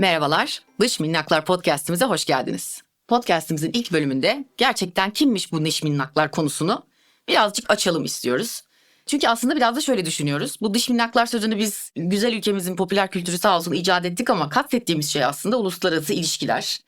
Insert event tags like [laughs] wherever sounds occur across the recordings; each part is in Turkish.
Merhabalar, Dış Minnaklar Podcast'imize hoş geldiniz. Podcast'imizin ilk bölümünde gerçekten kimmiş bu dış minnaklar konusunu birazcık açalım istiyoruz. Çünkü aslında biraz da şöyle düşünüyoruz. Bu dış minnaklar sözünü biz güzel ülkemizin popüler kültürü sağ olsun icat ettik ama kastettiğimiz şey aslında uluslararası ilişkiler.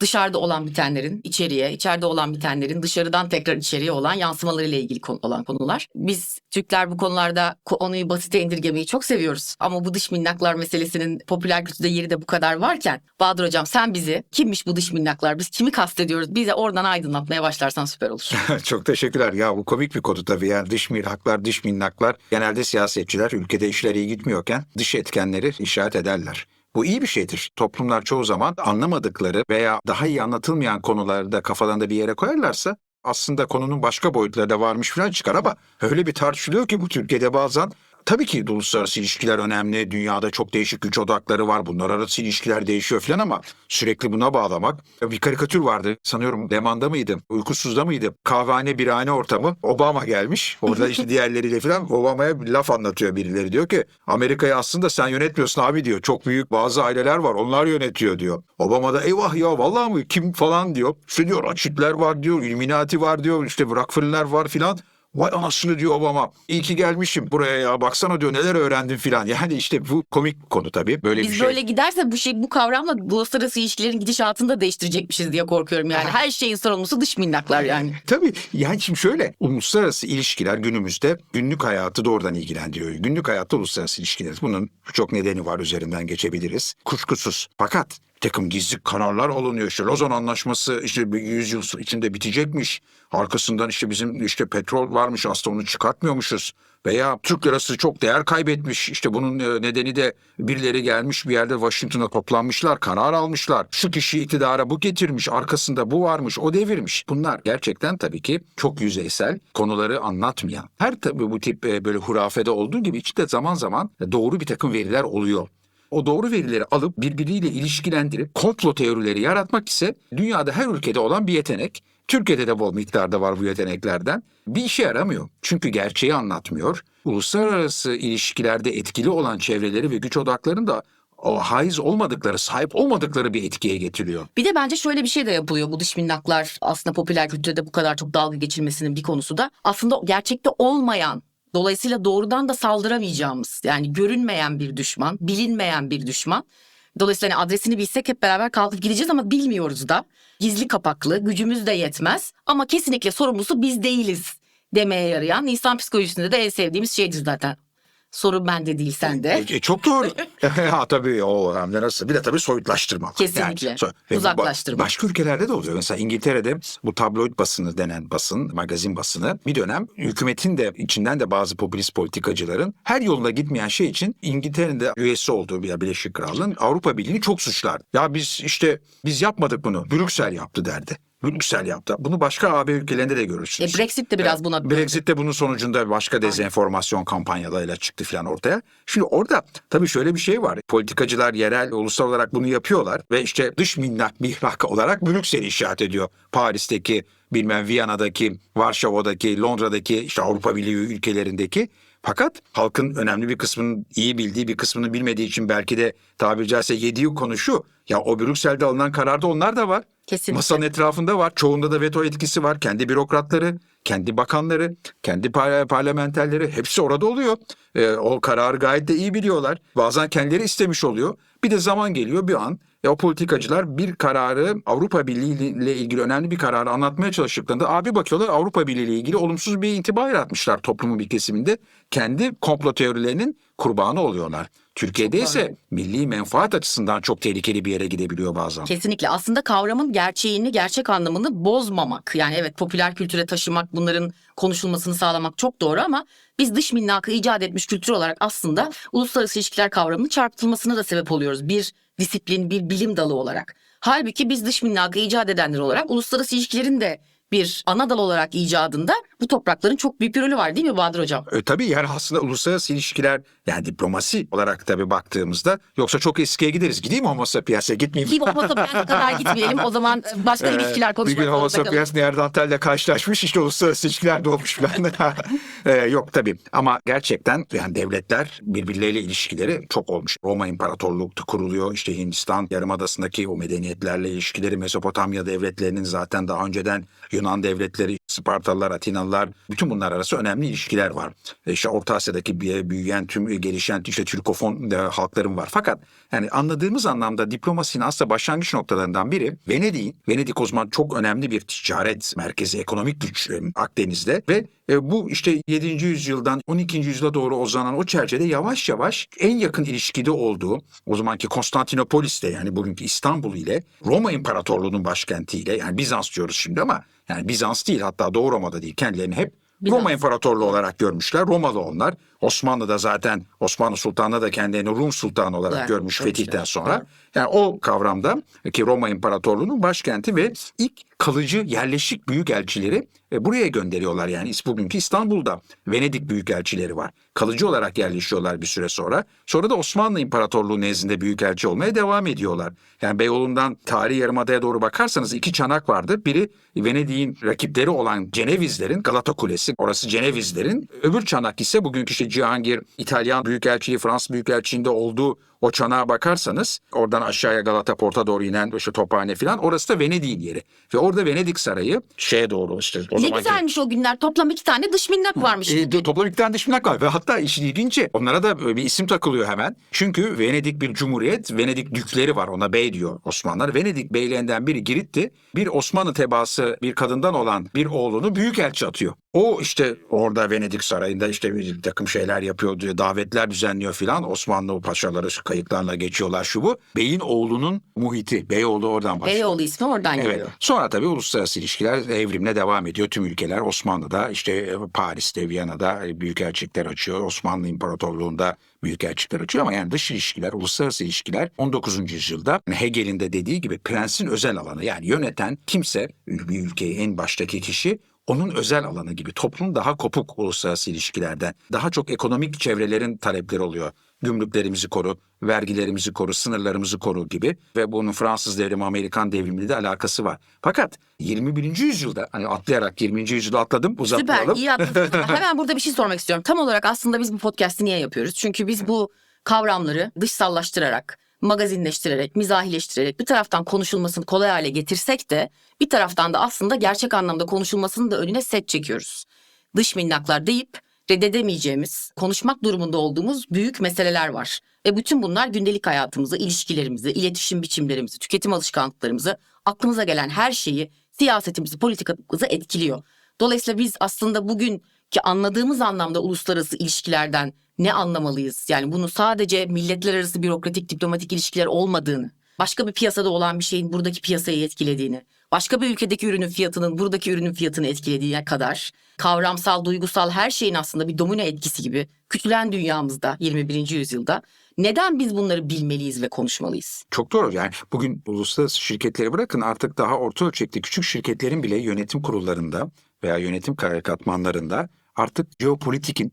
Dışarıda olan bitenlerin içeriye, içeride olan bitenlerin dışarıdan tekrar içeriye olan yansımalarıyla ilgili konu- olan konular. Biz Türkler bu konularda konuyu basite indirgemeyi çok seviyoruz. Ama bu dış minnaklar meselesinin popüler kültürde yeri de bu kadar varken Bahadır Hocam sen bizi kimmiş bu dış minnaklar, biz kimi kastediyoruz bize oradan aydınlatmaya başlarsan süper olur. [laughs] Çok teşekkürler. Ya bu komik bir konu tabii. Yani dış minnaklar, dış minnaklar. Genelde siyasetçiler ülkede işler iyi gitmiyorken dış etkenleri işaret ederler. Bu iyi bir şeydir. Toplumlar çoğu zaman anlamadıkları veya daha iyi anlatılmayan konuları da kafalarında bir yere koyarlarsa aslında konunun başka boyutları da varmış falan çıkar ama öyle bir tartışılıyor ki bu Türkiye'de bazen Tabii ki uluslararası ilişkiler önemli. Dünyada çok değişik güç odakları var. Bunlar arası ilişkiler değişiyor falan ama sürekli buna bağlamak. Bir karikatür vardı. Sanıyorum Leman'da mıydı? Uykusuzda mıydı? Kahvehane birhane ortamı. Obama gelmiş. Orada işte [laughs] diğerleriyle falan Obama'ya bir laf anlatıyor birileri. Diyor ki Amerika'yı aslında sen yönetmiyorsun abi diyor. Çok büyük bazı aileler var. Onlar yönetiyor diyor. Obama da eyvah ya vallahi mı kim falan diyor. İşte diyor Açitler var diyor. Illuminati var diyor. İşte Rockefeller var filan. Vay anasını diyor Obama. İyi ki gelmişim buraya ya baksana diyor neler öğrendim filan. Yani işte bu komik konu tabii. Böyle Biz bir şey. böyle giderse bu şey bu kavramla uluslararası ilişkilerin gidişatını da değiştirecekmişiz diye korkuyorum yani. Her şeyin sorumlusu dış minnaklar yani. Tabii yani şimdi şöyle uluslararası ilişkiler günümüzde günlük hayatı doğrudan ilgilendiriyor. Günlük hayatta uluslararası ilişkiler bunun çok nedeni var üzerinden geçebiliriz. Kuşkusuz. Fakat takım gizli kararlar alınıyor. İşte Lozan Anlaşması işte bir yüzyıl içinde bitecekmiş. Arkasından işte bizim işte petrol varmış aslında onu çıkartmıyormuşuz. Veya Türk lirası çok değer kaybetmiş. İşte bunun e, nedeni de birileri gelmiş bir yerde Washington'a toplanmışlar, karar almışlar. Şu kişi iktidara bu getirmiş, arkasında bu varmış, o devirmiş. Bunlar gerçekten tabii ki çok yüzeysel konuları anlatmayan. Her tabii bu tip e, böyle hurafede olduğu gibi içinde zaman zaman doğru bir takım veriler oluyor. O doğru verileri alıp birbiriyle ilişkilendirip komplo teorileri yaratmak ise dünyada her ülkede olan bir yetenek. Türkiye'de de bol miktarda var bu yeteneklerden. Bir işe yaramıyor. Çünkü gerçeği anlatmıyor. Uluslararası ilişkilerde etkili olan çevreleri ve güç odaklarını da o haiz olmadıkları, sahip olmadıkları bir etkiye getiriyor. Bir de bence şöyle bir şey de yapılıyor bu dış minnaklar aslında popüler kültürde bu kadar çok dalga geçilmesinin bir konusu da aslında gerçekte olmayan dolayısıyla doğrudan da saldıramayacağımız yani görünmeyen bir düşman, bilinmeyen bir düşman. Dolayısıyla hani adresini bilsek hep beraber kalkıp gideceğiz ama bilmiyoruz da. Gizli kapaklı, gücümüz de yetmez ama kesinlikle sorumlusu biz değiliz demeye yarayan insan psikolojisinde de en sevdiğimiz şeydir zaten. Sorun bende değil sende. E, e, çok doğru. [laughs] ha tabii o hem de nasıl. Bir de tabii soyutlaştırmak. Kesinlikle. so- ve bu- Uzaklaştırmak. Başka ülkelerde de oluyor. Mesela İngiltere'de bu tabloid basını denen basın, magazin basını bir dönem hükümetin de içinden de bazı popülist politikacıların her yoluna gitmeyen şey için İngiltere'nin de üyesi olduğu bir Birleşik Krallığın Avrupa Birliği'ni çok suçlar. Ya biz işte biz yapmadık bunu. Brüksel yaptı derdi. Brüksel yaptı. Bunu başka AB ülkelerinde de E, görürsünüz. Brexit de biraz buna Brexit de bunun sonucunda başka dezenformasyon kampanyalarıyla çıktı falan ortaya. Şimdi orada tabii şöyle bir şey var. Politikacılar yerel, ulusal olarak bunu yapıyorlar ve işte dış minnak mihrak olarak Brüksel'i işaret ediyor. Paris'teki, bilmem Viyana'daki, Varşova'daki, Londra'daki, işte Avrupa Birliği ülkelerindeki fakat halkın önemli bir kısmının iyi bildiği bir kısmını bilmediği için belki de tabiri caizse yediği konu şu. Ya o Brüksel'de alınan kararda onlar da var. Kesinlikle. Masanın etrafında var. Çoğunda da veto etkisi var. Kendi bürokratları, kendi bakanları, kendi par- parlamenterleri hepsi orada oluyor. Ee, o kararı gayet de iyi biliyorlar. Bazen kendileri istemiş oluyor. Bir de zaman geliyor bir an. E, o politikacılar bir kararı Avrupa Birliği ile ilgili önemli bir kararı anlatmaya çalıştıklarında abi bakıyorlar Avrupa Birliği ile ilgili olumsuz bir intiba yaratmışlar toplumun bir kesiminde. Kendi komplo teorilerinin kurbanı oluyorlar. Türkiye'de Çok ise milli menfaat açısından çok tehlikeli bir yere gidebiliyor bazen. Kesinlikle aslında kavramın gerçeğini, gerçek anlamını bozmamak. Yani evet popüler kültüre taşımak, bunların konuşulmasını sağlamak çok doğru ama biz dış minnakı icat etmiş kültür olarak aslında uluslararası ilişkiler kavramının çarpıtılmasına da sebep oluyoruz. Bir disiplin, bir bilim dalı olarak. Halbuki biz dış minnakı icat edenler olarak uluslararası ilişkilerin de bir ana dal olarak icadında bu toprakların çok büyük bir rolü var değil mi Bahadır Hocam? E, tabii yani aslında uluslararası ilişkiler yani diplomasi olarak tabii baktığımızda yoksa çok eskiye gideriz. Gideyim mi Homo sapiens'e gitmeyeyim. Ki Homo sapiens'e kadar gitmeyelim. O zaman başka Ee, ilişkiler Bir konuşmak gün Homo sapiens Neandertal'le karşılaşmış işte uluslararası ilişkiler doğmuş falan. Ee, [laughs] yok tabii ama gerçekten yani devletler birbirleriyle ilişkileri çok olmuş. Roma İmparatorluğu kuruluyor işte Hindistan Yarımadası'ndaki o medeniyetlerle ilişkileri Mezopotamya devletlerinin zaten daha önceden Yunan devletleri Spartalılar, Atinalılar bütün bunlar arası önemli ilişkiler var. E İşte Orta Asya'daki büyüyen tüm gelişen işte Türkofon e, halkların var. Fakat yani anladığımız anlamda diplomasinin aslında başlangıç noktalarından biri Venedik'in. Venedik o zaman çok önemli bir ticaret merkezi, ekonomik güç e, Akdeniz'de ve e, bu işte 7. yüzyıldan 12. yüzyıla doğru uzanan o çerçevede yavaş yavaş en yakın ilişkide olduğu o zamanki Konstantinopolis'te yani bugünkü İstanbul ile Roma İmparatorluğu'nun başkentiyle yani Bizans diyoruz şimdi ama yani Bizans değil hatta Doğu Roma'da değil kendilerini hep Bizans. Roma İmparatorluğu olarak görmüşler. Romalı onlar. Osmanlı da zaten Osmanlı Sultanı da kendilerini Rum Sultanı olarak Evet, görmüş fetihten sonra. Yani o kavramda ki Roma İmparatorluğu'nun başkenti ve ilk kalıcı yerleşik büyükelçileri e, buraya gönderiyorlar. Yani bugünkü İstanbul'da Venedik büyükelçileri var. Kalıcı olarak yerleşiyorlar bir süre sonra. Sonra da Osmanlı İmparatorluğu nezdinde büyükelçi olmaya devam ediyorlar. Yani Beyoğlu'ndan tarihi yarımadaya doğru bakarsanız iki çanak vardı. Biri Venedik'in rakipleri olan Cenevizlerin Galata Kulesi. Orası Cenevizlerin. Öbür çanak ise bugünkü işte Cihangir, İtalyan Büyükelçiliği, Fransız Büyükelçiliğinde olduğu o çanağa bakarsanız oradan aşağıya Galata Port'a doğru inen işte Tophane falan orası da Venedik'in yeri. Ve orada Venedik Sarayı şeye doğru işte o Ne zamanki- güzelmiş o günler. Toplam iki tane dış minnak varmış. e, de- toplam iki tane dış minnak var ve hatta işin ilginci onlara da böyle bir isim takılıyor hemen. Çünkü Venedik bir cumhuriyet, Venedik dükleri var ona bey diyor Osmanlılar. Venedik beylerinden biri Girit'ti. Bir Osmanlı tebaası bir kadından olan bir oğlunu büyükelçi atıyor. O işte orada Venedik sarayında işte bir takım şeyler yapıyor diyor, davetler düzenliyor filan. Osmanlı paşaları kayıklarla geçiyorlar şu bu. Beyin oğlunun muhiti, Beyoğlu oradan başlıyor. Beyoğlu ismi oradan Evet. geliyor. Sonra tabii uluslararası ilişkiler evrimle devam ediyor. Tüm ülkeler Osmanlı'da işte e, Paris'te, Viyana'da e, büyükelçilikler açıyor. Osmanlı İmparatorluğu'nda büyükelçilikler açıyor ama yani dış ilişkiler, uluslararası ilişkiler 19. yüzyılda Hegel'in de dediği gibi prensin özel alanı. Yani yöneten kimse bir ülkeyi en baştaki kişi onun özel alanı gibi toplum daha kopuk uluslararası ilişkilerden. Daha çok ekonomik çevrelerin talepleri oluyor. Gümrüklerimizi koru, vergilerimizi koru, sınırlarımızı koru gibi ve bunun Fransız devrimi, Amerikan devrimiyle de alakası var. Fakat 21. yüzyılda hani atlayarak 20. yüzyıla atladım uzatmayalım. Süper iyi [laughs] atladın. Hemen burada bir şey sormak istiyorum. Tam olarak aslında biz bu podcast'i niye yapıyoruz? Çünkü biz bu kavramları dışsallaştırarak, magazinleştirerek, mizahileştirerek bir taraftan konuşulmasını kolay hale getirsek de bir taraftan da aslında gerçek anlamda konuşulmasının da önüne set çekiyoruz. Dış minnaklar deyip reddedemeyeceğimiz, konuşmak durumunda olduğumuz büyük meseleler var. Ve bütün bunlar gündelik hayatımızı, ilişkilerimizi, iletişim biçimlerimizi, tüketim alışkanlıklarımızı, aklımıza gelen her şeyi, siyasetimizi, politikamızı etkiliyor. Dolayısıyla biz aslında bugünkü anladığımız anlamda uluslararası ilişkilerden ne anlamalıyız? Yani bunu sadece milletler arası bürokratik diplomatik ilişkiler olmadığını, başka bir piyasada olan bir şeyin buradaki piyasayı etkilediğini, başka bir ülkedeki ürünün fiyatının buradaki ürünün fiyatını etkilediğine kadar kavramsal, duygusal her şeyin aslında bir domino etkisi gibi küçülen dünyamızda 21. yüzyılda neden biz bunları bilmeliyiz ve konuşmalıyız? Çok doğru yani bugün uluslararası şirketleri bırakın artık daha orta ölçekli küçük şirketlerin bile yönetim kurullarında veya yönetim katmanlarında artık jeopolitikin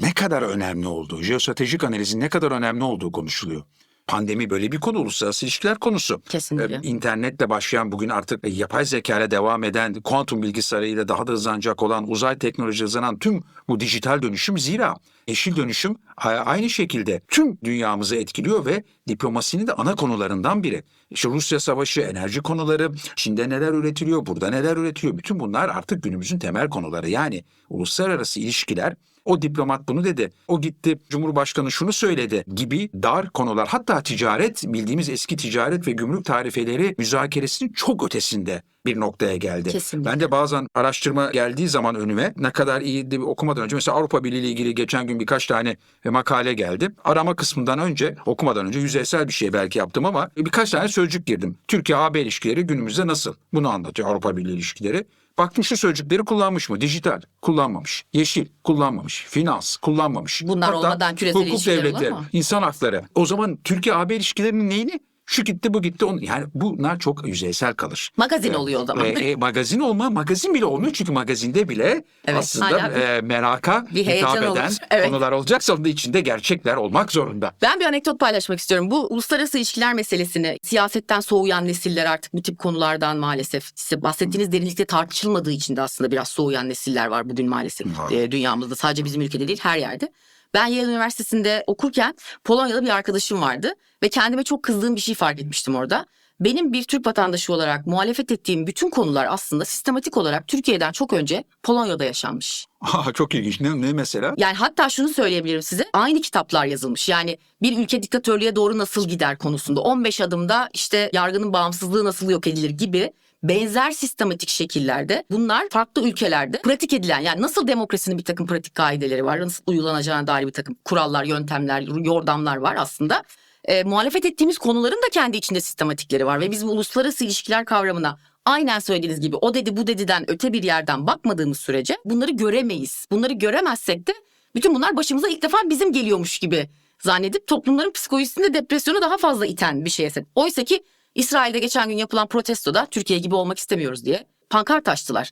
ne kadar önemli olduğu, jeostratejik analizin ne kadar önemli olduğu konuşuluyor. Pandemi böyle bir konu, uluslararası ilişkiler konusu. Kesinlikle. Ee, İnternetle başlayan bugün artık yapay zeka ile devam eden, kuantum bilgisayarıyla daha da hızlanacak olan, uzay teknoloji hızlanan tüm bu dijital dönüşüm zira yeşil dönüşüm aynı şekilde tüm dünyamızı etkiliyor ve diplomasinin de ana konularından biri. İşte Rusya savaşı, enerji konuları, Çin'de neler üretiliyor, burada neler üretiliyor. Bütün bunlar artık günümüzün temel konuları. Yani uluslararası ilişkiler o diplomat bunu dedi. O gitti Cumhurbaşkanı şunu söyledi gibi dar konular. Hatta ticaret bildiğimiz eski ticaret ve gümrük tarifeleri müzakeresinin çok ötesinde bir noktaya geldi. Kesinlikle. Ben de bazen araştırma geldiği zaman önüme ne kadar iyiydi okumadan önce mesela Avrupa Birliği ile ilgili geçen gün birkaç tane makale geldi. Arama kısmından önce okumadan önce yüzeysel bir şey belki yaptım ama birkaç tane sözcük girdim. Türkiye-AB ilişkileri günümüzde nasıl? Bunu anlatıyor Avrupa Birliği ilişkileri. Baktım şu sözcükleri kullanmış mı? Dijital kullanmamış. Yeşil kullanmamış. Finans kullanmamış. Bunlar olmadan küresel hukuk mu? insan hakları. O zaman Türkiye-AB ilişkilerinin neyini Şu gitti bu gitti. Onu, yani bunlar çok yüzeysel kalır. Magazin oluyor o zaman. E, e, magazin olma magazin bile olmuyor çünkü magazinde bile Evet, aslında bir- e, meraka bir hitap olur. eden Evet. konular olacaksa onun içinde gerçekler olmak zorunda. Ben bir anekdot paylaşmak istiyorum. Bu uluslararası ilişkiler meselesini siyasetten soğuyan nesiller artık bu tip konulardan maalesef size bahsettiğiniz derinlikte tartışılmadığı için de aslında biraz soğuyan nesiller var bugün maalesef e, dünyamızda. Sadece bizim ülkede değil her yerde. Ben Yale Üniversitesi'nde okurken Polonyalı bir arkadaşım vardı ve kendime çok kızdığım bir şey fark etmiştim orada. Benim bir Türk vatandaşı olarak muhalefet ettiğim bütün konular aslında sistematik olarak Türkiye'den çok önce Polonya'da yaşanmış. [laughs] Aa, çok ilginç. Ne, ne mesela? Yani hatta şunu söyleyebilirim size. Aynı kitaplar yazılmış. Yani bir ülke diktatörlüğe doğru nasıl gider konusunda. 15 adımda işte yargının bağımsızlığı nasıl yok edilir gibi benzer sistematik şekillerde bunlar farklı ülkelerde pratik edilen yani nasıl demokrasinin bir takım pratik kaideleri var nasıl uygulanacağına dair bir takım kurallar, yöntemler, yordamlar var aslında. E, muhalefet ettiğimiz konuların da kendi içinde sistematikleri var ve biz bu uluslararası ilişkiler kavramına aynen söylediğiniz gibi o dedi bu dediden öte bir yerden bakmadığımız sürece bunları göremeyiz. Bunları göremezsek de bütün bunlar başımıza ilk defa bizim geliyormuş gibi zannedip toplumların psikolojisinde depresyonu daha fazla iten bir şeye sebep. Oysa ki İsrail'de geçen gün yapılan protestoda Türkiye gibi olmak istemiyoruz diye pankart açtılar.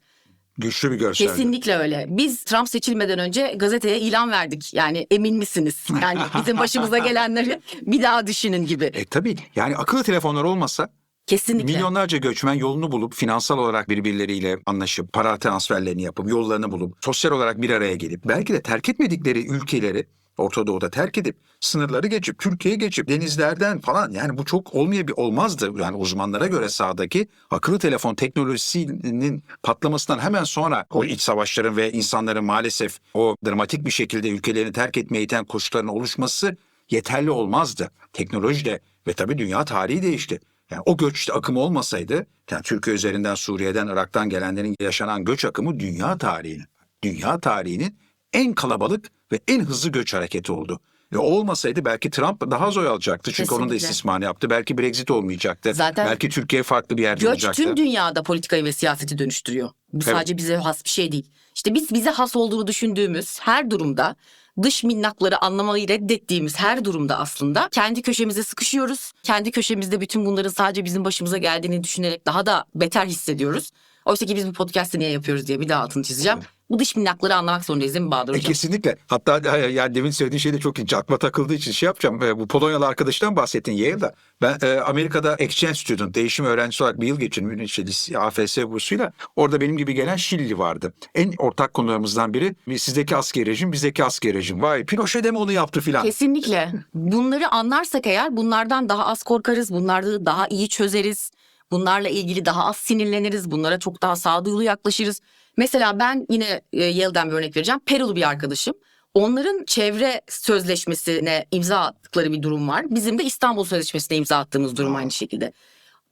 Güçlü bir görsel. Kesinlikle öyle. Biz Trump seçilmeden önce gazeteye ilan verdik. Yani emin misiniz? Yani bizim başımıza [laughs] gelenleri bir daha düşünün gibi. E tabii yani akıllı telefonlar olmasa Kesinlikle. milyonlarca göçmen yolunu bulup finansal olarak birbirleriyle anlaşıp para transferlerini yapıp yollarını bulup sosyal olarak bir araya gelip belki de terk etmedikleri ülkeleri Orta Doğu'da terk edip sınırları geçip Türkiye'ye geçip denizlerden falan yani bu çok olmaya bir olmazdı. Yani uzmanlara göre sahadaki akıllı telefon teknolojisinin patlamasından hemen sonra o iç savaşların ve insanların maalesef o dramatik bir şekilde ülkelerini terk etmeye iten koşulların oluşması yeterli olmazdı. Teknoloji de ve tabii dünya tarihi değişti. Yani o göç akımı olmasaydı, yani Türkiye üzerinden Suriye'den, Irak'tan gelenlerin yaşanan göç akımı dünya tarihinin, dünya tarihinin en kalabalık ve en hızlı göç hareketi oldu. Ve o olmasaydı belki Trump daha zor alacaktı. Çünkü onun da Kesinlikle. istismarını yaptı. Belki Brexit olmayacaktı. Zaten belki Türkiye farklı bir yerde Göç olacaktı. tüm dünyada politikayı ve siyaseti dönüştürüyor. Bu Evet. sadece bize has bir şey değil. İşte biz bize has olduğunu düşündüğümüz her durumda dış minnakları anlamayı reddettiğimiz her durumda aslında kendi köşemize sıkışıyoruz. Kendi köşemizde bütün bunların sadece bizim başımıza geldiğini düşünerek daha da beter hissediyoruz. Oysa ki biz bu podcast'ı niye yapıyoruz diye bir daha altını çizeceğim. Bu dış minnakları anlamak zorundayız değil mi Bahadır E, Hocam? kesinlikle. Hatta e, yani demin söylediğin şey de çok ilginç. Aklıma takıldığı için şey yapacağım. E, bu Polonyalı arkadaştan bahsettin Yale'da. Ben e, Amerika'da exchange student, değişim öğrencisi olarak bir yıl geçirdim. İşte AFS bursuyla. Orada benim gibi gelen Şili vardı. En ortak konularımızdan biri sizdeki askeri rejim, bizdeki askeri rejim. Vay Pinochet de mi onu yaptı filan. Kesinlikle. Bunları anlarsak eğer bunlardan daha az korkarız, bunları daha iyi çözeriz. Bunlarla ilgili daha az sinirleniriz, bunlara çok daha sağduyulu yaklaşırız. Mesela ben yine e, Yale'den bir örnek vereceğim. Perulu bir arkadaşım. Onların çevre sözleşmesine imza attıkları bir durum var. Bizim de İstanbul Sözleşmesi'ne imza attığımız durum aynı şekilde.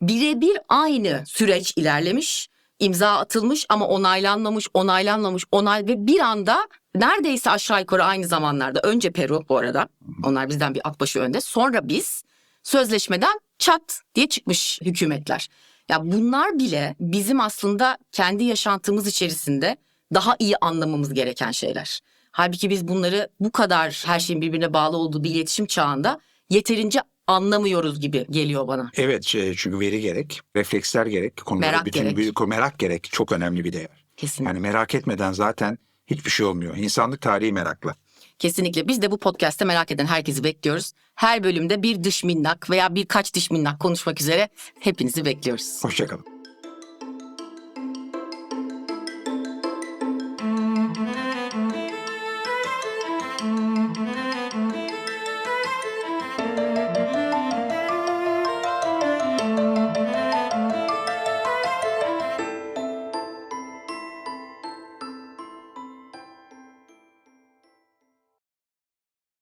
Birebir aynı süreç ilerlemiş, imza atılmış ama onaylanmamış, onaylanmamış, onay ve bir anda neredeyse aşağı yukarı aynı zamanlarda önce Peru bu arada. Onlar bizden bir at başı önde. Sonra biz sözleşmeden çat diye çıkmış hükümetler. Ya bunlar bile bizim aslında kendi yaşantımız içerisinde daha iyi anlamamız gereken şeyler. Halbuki biz bunları bu kadar her şeyin birbirine bağlı olduğu bir iletişim çağında yeterince anlamıyoruz gibi geliyor bana. Evet şey, çünkü veri gerek, refleksler gerek, konuları Merak bütün gerek. bir- merak gerek çok önemli bir değer. Kesinlikle. Yani merak etmeden zaten hiçbir şey olmuyor. İnsanlık tarihi merakla. Kesinlikle. Biz de bu podcast'te merak eden herkesi bekliyoruz. Her bölümde bir dış minnak veya birkaç dış minnak konuşmak üzere hepinizi bekliyoruz. Hoşçakalın.